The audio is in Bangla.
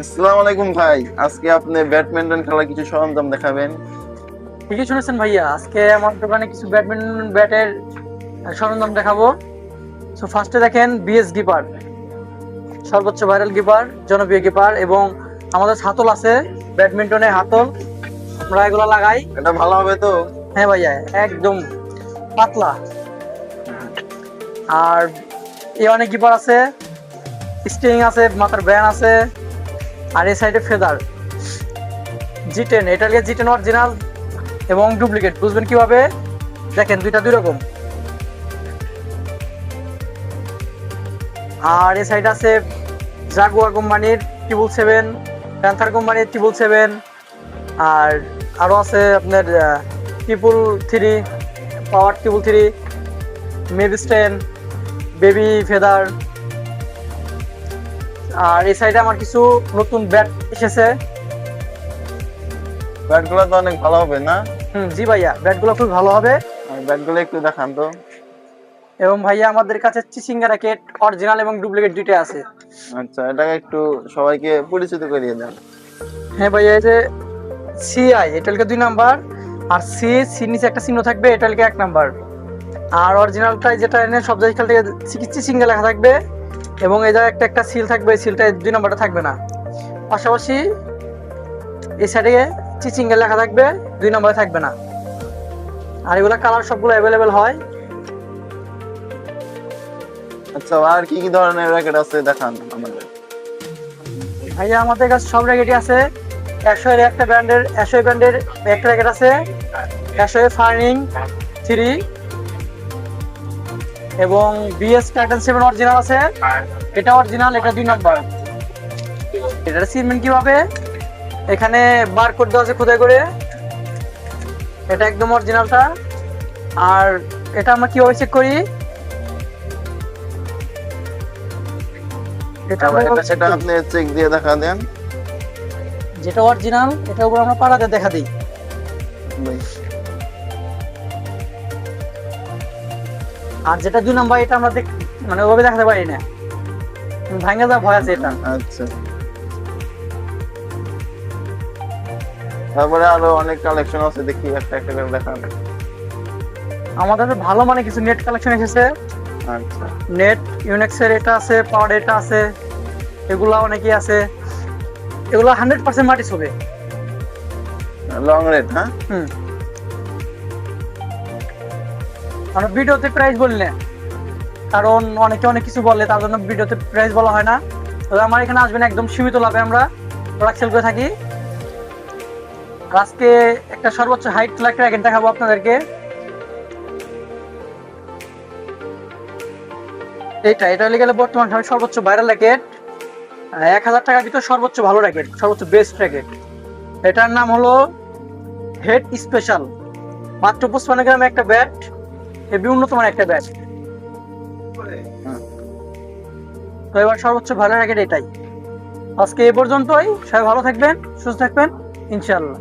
আসসালামু আলাইকুম ভাই। আজকে আপনি ব্যাডমিন্টন খেলার কিছু সরঞ্জাম দেখাবেন? ঠিকই শুনেছেন ভাইয়া আজকে আমার দোকানে কিছু ব্যাডমিন্টন ব্যাটের সরঞ্জাম দেখাবো। সো ফার্স্টে দেখেন বিএস গিপার সর্বোচ্চ ভাইরাল গিপার জনপ্রিয় গিপার এবং আমাদের হাতল আছে ব্যাডমিন্টনের হাতল। আমরা এগুলো লাগাই। এটা ভালো হবে তো? হ্যাঁ ভাইয়া একদম পাতলা। আর এ অনেক গিপার আছে স্টিং আছে মাথার ব্যান আছে। আর এই সাইডে ফেদার। জি টেন এটা জি টেন অরিজিনাল এবং ডুপ্লিকেট বুঝবেন কীভাবে? দেখেন, দুইটা দুই রকম। আর এই সাইড আছে জাগুয়ার কোম্পানির টিবল সেভেন প্যান্থার কোম্পানির টিবল সেভেন আর আরও আছে আপনার triple three power triple three maybe স্টেন বেবি ফেদার আর এই সাইডে আমার কিছু নতুন ব্যাট এসেছে। ব্যাটগুলো তো অনেক ভালো হবে না? হুম জি ভাইয়া ব্যাটগুলো খুব ভালো হবে। ব্যাটগুলো একটু দেখান তো। এবং ভাইয়া আমাদের কাছে চিচিঙ্গা র্যাকেট অরিজিনাল এবং ডুপ্লিকেট দুইটা আছে। আচ্ছা এটাকে একটু সবাইকে পরিচিত করিয়ে দেন। হ্যাঁ ভাইয়া এই যে সিআই এটালকে দুই নাম্বার। আর সি সি নিচে একটা চিহ্ন থাকবে এটালকে এক নাম্বার। আর অরিজিনালটাই যেটা এনে সব জায়গায় থেকে চিকিৎসা সিঙ্গেল লেখা থাকবে। এবং এই জায়গায় একটা একটা সিল থাকবে এই সিলটা দুই নাম্বারটা থাকবে না। পাশাপাশি এই সাইডে চিচিঙ্গেল লেখা থাকবে দুই নম্বরে থাকবে না। আর এগুলো কালার সবগুলো অ্যাভেলেবেল হয়। আচ্ছা আর কি কি ধরনের র্যাকেট আছে দেখান আমাদের? ভাইয়া আমাদের কাছে সব র্যাকেটই আছে। একশো এর একটা ব্র্যান্ডের একশো ব্র্যান্ডের একটা র্যাকেট আছে। একশো ফার্নিং থ্রি এবং বিএস টাইটান সেভেন অরিজিনাল আছে। এটা অরিজিনাল এটা দুই নম্বর এটা সিমেন্ট কীভাবে? এখানে বারকোড দেওয়া আছে খোদাই করে। এটা একদম অরিজিনালটা আর এটা আমরা কীভাবে চেক করি? এটা আমরা এটা- এটা আপনি চেক দিয়ে দেখা দেন। যেটা অরিজিনাল এটার উপর আমরা পাড়াতে দেখা দিই। আর যেটা দুই নাম্বার এটা আমরা দেখ মানে ওভাবে দেখাতে পারি না। ভাঙ্গা যা ভয় আছে এটা। আচ্ছা। তারপরে আরও অনেক কালেকশন আছে দেখি একটা একটা করে দেখান। আমাদের ভালো মানে কিছু নেট কালেকশন এসেছে। আচ্ছা। নেট ইউনেক্সের এটা আছে পাওয়ার এটা আছে এগুলা অনেকই আছে। এগুলো হান্ড্রেড পার্সেন্ট মাটিস হবে লং রেট হ্যাঁ? হুম। আমরা ভিডিওতে প্রাইস বলি না কারণ অনেকে অনেক কিছু বলে, তার জন্য ভিডিওতে প্রাইস বলা হয় না। তবে আমার এখানে আসবেন একদম সীমিত লাভে আমরা প্রোডাক্ট সেল করে থাকি। আজকে একটা সর্বোচ্চ হাইট একটা র্যাকেট দেখাবো আপনাদেরকে। এইটা, এটা হলে গেলে বর্তমান সময় সর্বোচ্চ ভাইরাল র্যাকেট এক হাজার টাকার ভিতর সর্বোচ্চ ভালো র্যাকেট সর্বোচ্চ বেস্ট র্যাকেট এটার নাম হলো হেড স্পেশাল মাত্র পঁচপান্ন গ্রামে একটা ব্যাট হেভি উন্নত একটা ব্যাট তো এবার সর্বোচ্চ ভালো রাখেন এটাই। আজকে এ পর্যন্তই। সবাই ভালো থাকবেন, সুস্থ থাকবেন, ইনশাআল্লাহ।